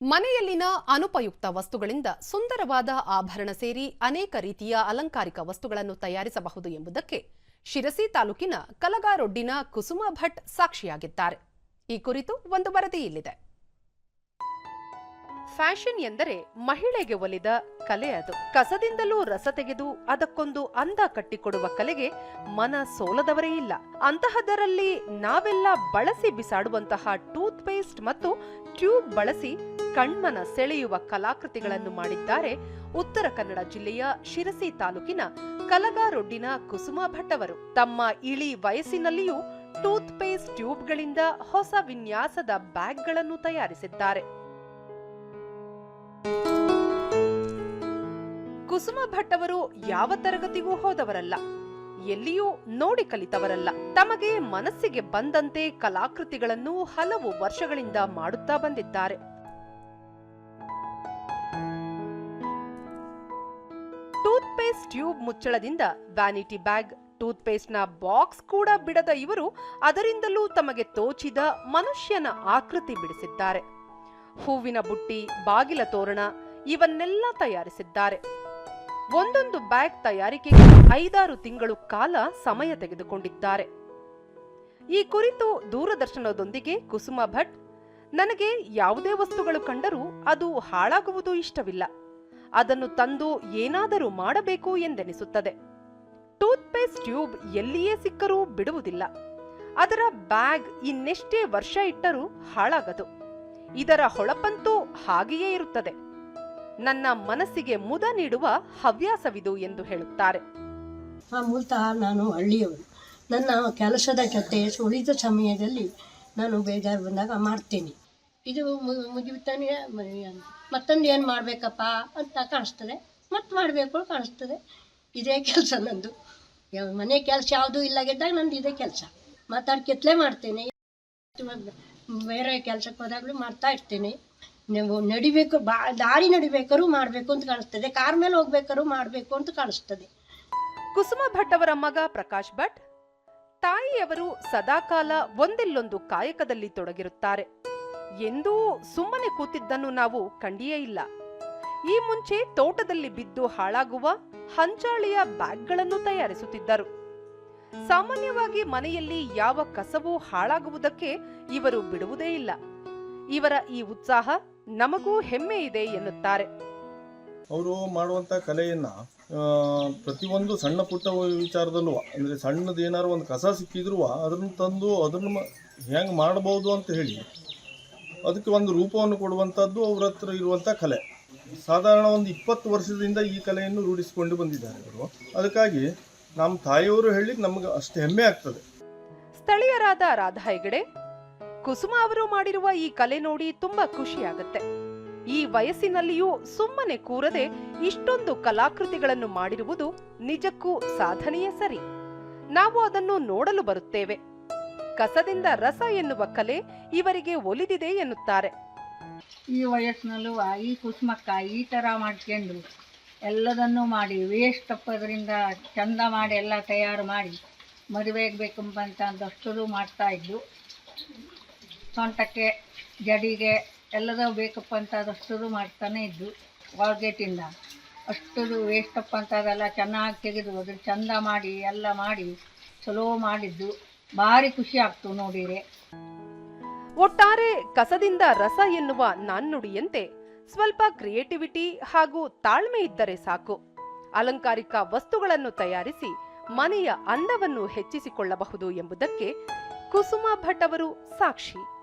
ಮನೆಯಲ್ಲಿನ ಅನುಪಯುಕ್ತ ವಸ್ತುಗಳಿಂದ ಸುಂದರವಾದ ಆಭರಣ ಸೇರಿ ಅನೇಕ ರೀತಿಯ ಅಲಂಕಾರಿಕ ವಸ್ತುಗಳನ್ನು ತಯಾರಿಸಬಹುದು ಎಂಬುದಕ್ಕೆ ಶಿರಸಿ ತಾಲೂಕಿನ ಕಲಗಾರೊಡ್ಡಿನ ಕುಸುಮ ಭಟ್ ಸಾಕ್ಷಿಯಾಗಿದ್ದಾರೆ. ಈ ಕುರಿತು ಒಂದು ವರದಿ ಇಲ್ಲಿದೆ. ಫ್ಯಾಷನ್ ಎಂದರೆ ಮಹಿಳೆಗೆ ಒಲಿದ ಕಲೆ ಅದು. ಕಸದಿಂದಲೂ ರಸ ತೆಗೆದು ಅದಕ್ಕೊಂದು ಅಂದ ಕಟ್ಟಿಕೊಡುವ ಕಲೆಗೆ ಮನ ಸೋಲದವರೇ ಇಲ್ಲ. ಅಂತಹದರಲ್ಲಿ ನಾವೆಲ್ಲ ಬಳಸಿ ಬಿಸಾಡುವಂತಹ ಟೂತ್ ಪೇಸ್ಟ್ ಮತ್ತು ಟ್ಯೂಬ್ ಬಳಸಿ ಕಣ್ಮನ ಸೆಳೆಯುವ ಕಲಾಕೃತಿಗಳನ್ನು ಮಾಡಿದ್ದಾರೆ ಉತ್ತರ ಕನ್ನಡ ಜಿಲ್ಲೆಯ ಶಿರಸಿ ತಾಲೂಕಿನ ಕಲಗಾರೊಡ್ಡಿನ ಕುಸುಮ ಭಟ್ ಅವರು ತಮ್ಮ ಇಳಿ ವಯಸ್ಸಿನಲ್ಲಿಯೂ ಟೂತ್ ಪೇಸ್ಟ್ ಟ್ಯೂಬ್ಗಳಿಂದ ಹೊಸ ವಿನ್ಯಾಸದ ಬ್ಯಾಗ್ಗಳನ್ನು ತಯಾರಿಸಿದ್ದಾರೆ. ಕುಸುಮ ಭಟ್ ಅವರು ಯಾವ ತರಗತಿಗೂ ಹೋದವರಲ್ಲ, ಎಲ್ಲಿಯೂ ನೋಡಿ ಕಲಿತವರಲ್ಲ. ತಮಗೆ ಮನಸ್ಸಿಗೆ ಬಂದಂತೆ ಕಲಾಕೃತಿಗಳನ್ನು ಹಲವು ವರ್ಷಗಳಿಂದ ಮಾಡುತ್ತಾ ಬಂದಿದ್ದಾರೆ. ಟೂತ್ ಪೇಸ್ಟ್ ಟ್ಯೂಬ್ ಮುಚ್ಚಳದಿಂದ ವ್ಯಾನಿಟಿ ಬ್ಯಾಗ್ ಟೂತ್ ಪೇಸ್ಟ್ನ ಬಾಕ್ಸ್ ಕೂಡ ಬಿಡದ ಇವರು ಅದರಿಂದಲೂ ತಮಗೆ ತೋಚಿದ ಮನುಷ್ಯನ ಆಕೃತಿ ಬಿಡಿಸಿದ್ದಾರೆ. ಹೂವಿನ ಬುಟ್ಟಿ, ಬಾಗಿಲ ತೋರಣ, ಇವನ್ನೆಲ್ಲ ತಯಾರಿಸಿದ್ದಾರೆ. ಒಂದೊಂದು ಬ್ಯಾಗ್ ತಯಾರಿಕೆಗೆ ಐದಾರು ತಿಂಗಳು ಕಾಲ ಸಮಯ ತೆಗೆದುಕೊಂಡಿದ್ದಾರೆ. ಈ ಕುರಿತು ದೂರದರ್ಶನದೊಂದಿಗೆ ಕುಸುಮ ಭಟ್, ನನಗೆ ಯಾವುದೇ ವಸ್ತುಗಳು ಕಂಡರೂ ಅದು ಹಾಳಾಗುವುದು ಇಷ್ಟವಿಲ್ಲ. ಅದನ್ನು ತಂದು ಏನಾದರೂ ಮಾಡಬೇಕು ಎಂದೆನಿಸುತ್ತದೆ. ಟೂತ್ ಪೇಸ್ಟ್ ಟ್ಯೂಬ್ ಎಲ್ಲಿಯೇ ಸಿಕ್ಕರೂ ಬಿಡುವುದಿಲ್ಲ. ಅದರ ಬ್ಯಾಗ್ ಇನ್ನೆಷ್ಟೇ ವರ್ಷ ಇಟ್ಟರೂ ಹಾಳಾಗದು. ಇದರ ಹೊಳಪಂತೂ ಹಾಗೆಯೇ ಇರುತ್ತದೆ. ನನ್ನ ಮನಸ್ಸಿಗೆ ಮುದ ನೀಡುವ ಹವ್ಯಾಸವಿದು ಎಂದು ಹೇಳುತ್ತಾರೆ. ಮೂಲತಃ ನಾನು ಹಳ್ಳಿಯವರು ನನ್ನ ಕೆಲಸದ ಜೊತೆ ಉಳಿದ ಸಮಯದಲ್ಲಿ ನಾನು ಬೇಜಾರು ಬಂದಾಗ ಮಾಡ್ತೀನಿ. ಇದು ಮುಗಿತಾನೆ ಮತ್ತೊಂದು ಏನು ಮಾಡಬೇಕಪ್ಪ ಅಂತ ಕಾಣಿಸ್ತದೆ. ಮತ್ತೆ ಮಾಡಬೇಕು ಕಾಣಿಸ್ತದೆ. ಇದೇ ಕೆಲಸ ನಂದು. ಮನೆ ಕೆಲಸ ಯಾವುದೂ ಇಲ್ಲಾಗಿದ್ದಾಗ ನಂದು ಇದೇ ಕೆಲಸ. ಮಾತಾಡಿ ಕೆತ್ತಲೆ ಮಾಡ್ತೇನೆ. ಬೇರೆ ಕೆಲಸಕ್ಕೆ ಹೋದಾಗಲೂ ಮಾಡ್ತಾ ಇರ್ತೇನೆ. ನೀವು ನಡಿಬೇಕು, ಬಾ, ದಾರಿ ನಡಿಬೇಕಾದ್ರೂ ಮಾಡಬೇಕು ಅಂತ ಕಾಣಿಸ್ತದೆ. ಕಾರ್ ಮೇಲೆ ಹೋಗ್ಬೇಕಾದ್ರೂ ಮಾಡಬೇಕು ಅಂತ ಕಾಣಿಸ್ತದೆ. ಕುಸುಮ ಭಟ್ ಅವರ ಮಗ ಪ್ರಕಾಶ್ ಭಟ್ ತಾಯಿಯವರು ಸದಾಕಾಲ ಒಂದಿಲ್ಲೊಂದು ಕಾಯಕದಲ್ಲಿ ತೊಡಗಿರುತ್ತಾರೆ. ಎಂದೂ ಸುಮ್ಮನೆ ಕೂತಿದ್ದನ್ನು ನಾವು ಕಂಡಿಯೇ ಇಲ್ಲ. ಈ ಮುಂಚೆ ತೋಟದಲ್ಲಿ ಬಿದ್ದು ಹಾಳಾಗುವ ಹಂಚಾಳಿಯ ಬ್ಯಾಗ್ಗಳನ್ನು ತಯಾರಿಸುತ್ತಿದ್ದರು. ಸಾಮಾನ್ಯವಾಗಿ ಮನೆಯಲ್ಲಿ ಯಾವ ಕಸವೂ ಹಾಳಾಗುವುದಕ್ಕೆ ಇವರು ಬಿಡುವುದೇ ಇಲ್ಲ. ಇವರ ಈ ಉತ್ಸಾಹ ನಮಗೂ ಹೆಮ್ಮೆ ಇದೆ ಎನ್ನುತ್ತಾರೆ. ಅವರು ಮಾಡುವಂಥ ಕಲೆಯನ್ನ ಪ್ರತಿಯೊಂದು ಸಣ್ಣ ಪುಟ್ಟ ವಿಚಾರದಲ್ಲೂ, ಅಂದರೆ ಸಣ್ಣದು ಏನಾದ್ರು ಒಂದು ಕಸ ಸಿಕ್ಕಿದ್ರೂ ಅದನ್ನು ತಂದು ಅದನ್ನು ಹೆಂಗೆ ಮಾಡಬಹುದು ಅಂತ ಹೇಳಿ ಅದಕ್ಕೆ ಒಂದು ರೂಪವನ್ನು ಕೊಡುವಂಥದ್ದು ಅವ್ರ ಹತ್ರ ಇರುವಂಥ ಕಲೆ. ಸಾಧಾರಣ ಒಂದು ಇಪ್ಪತ್ತು ವರ್ಷದಿಂದ ಈ ಕಲೆಯನ್ನು ರೂಢಿಸಿಕೊಂಡು ಬಂದಿದ್ದಾರೆ ಅವರು ಅದಕ್ಕಾಗಿ ನಮ್ಮ ತಾಯಿಯವರು ಹೇಳಿ ನಮಗೆ ಅಷ್ಟು ಹೆಮ್ಮೆ ಆಗ್ತದೆ. ಸ್ಥಳೀಯರಾದ ರಾಧಾ ಹೆಗಡೆ, ಕುಸುಮ ಅವರು ಮಾಡಿರುವ ಈ ಕಲೆ ನೋಡಿ ತುಂಬಾ ಖುಷಿಯಾಗುತ್ತೆ ಈ ವಯಸ್ಸಿನಲ್ಲಿಯೂ ಸುಮ್ಮನೆ ಕೂರದೆ ಇಷ್ಟೊಂದು ಕಲಾಕೃತಿಗಳನ್ನು ಮಾಡಿರುವುದು ನಿಜಕ್ಕೂ ಸಾಧನೆಯೇ ಸರಿ. ನಾವು ಅದನ್ನು ನೋಡಲು ಬರುತ್ತೇವೆ. ಕಸದಿಂದ ರಸ ಎನ್ನುವ ಕಲೆ ಇವರಿಗೆ ಒಲಿದಿದೆ ಎನ್ನುತ್ತಾರೆ. ಈ ವಯಸ್ಸಿನಲ್ಲೂ ಈ ಕುಸುಮಕ್ಕ ಈ ಥರ ಮಾಡ್ಕೊಂಡು ಎಲ್ಲದನ್ನು ಮಾಡಿ ವೇಸ್ಟ್ ತಪ್ಪೋದ್ರಿಂದ ಚಂದ ಮಾಡಿ ಎಲ್ಲ ತಯಾರು ಮಾಡಿ ಮದುವೆಗೆ ಬೇಕಂಬಂತ ದಷ್ಟರು ಮಾಡ್ತಾ ಇದ್ದು ಸೊಂಟಕ್ಕೆ, ಜಡಿಗೆ ಎಲ್ಲದೂ ಬೇಕಪ್ಪ ಅಂತ ದಷ್ಟರು ಮಾಡ್ತಾನೆ ಇದ್ದು ವಾಲ್ಗೇಟಿಂದ ಅಷ್ಟು ವೇಸ್ಟಪ್ಪ ಅಂತದೆಲ್ಲ ಚೆನ್ನಾಗಿ ತೆಗೆದು ಅದ್ರ ಚಂದ ಮಾಡಿ ಎಲ್ಲ ಮಾಡಿ ಚಲೋ ಮಾಡಿದ್ದು. ಭಾರಿ ಖುಷಿ ಆಗ್ತು ನೋಡಿರೆ ಒಟ್ಟಾರೆ ಕಸದಿಂದ ರಸ ಎನ್ನುವ ನಾಣ್ಣುಡಿಯಂತೆ ಸ್ವಲ್ಪ ಕ್ರಿಯೇಟಿವಿಟಿ ಹಾಗೂ ತಾಳ್ಮೆ ಇದ್ದರೆ ಸಾಕು. ಅಲಂಕಾರಿಕ ವಸ್ತುಗಳನ್ನು ತಯಾರಿಸಿ ಮನೆಯ ಅಂದವನ್ನು ಹೆಚ್ಚಿಸಿಕೊಳ್ಳಬಹುದು ಎಂಬುದಕ್ಕೆ ಕುಸುಮಾ ಭಟ್ ಅವರು ಸಾಕ್ಷಿ.